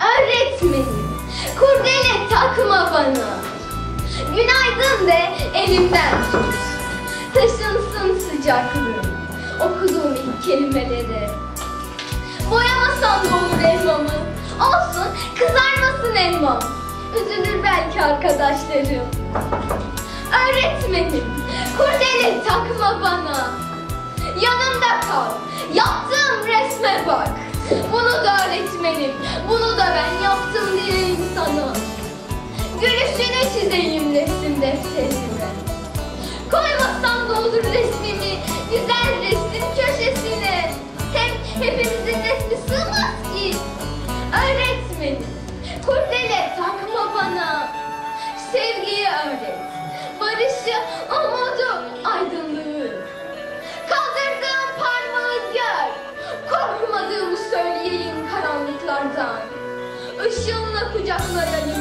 Öğretmenim, kurdele takma bana. Günaydın de elimden tut. Taşınsın sıcaklığım, okuduğum ilk kelimeleri. Boyamasan da olur elmamı. Olsun, kızarmasın elmam. Üzülür belki arkadaşlarım. Öğretmenim, kurdele takma bana. Yanımda kal, yaptığım resme bak. Bunu da öğretmenim, bunu ben yaptım diyeyim sana. Gülüşünü çizeyim resim defterime. Koymasam da olur resmimi, güzel resim köşesine. Hem hepimizin resmi sığmaz ki. Öğretmenim, kurdele takma bana. Sevgiyi öğret, barışı, umudu, Aku.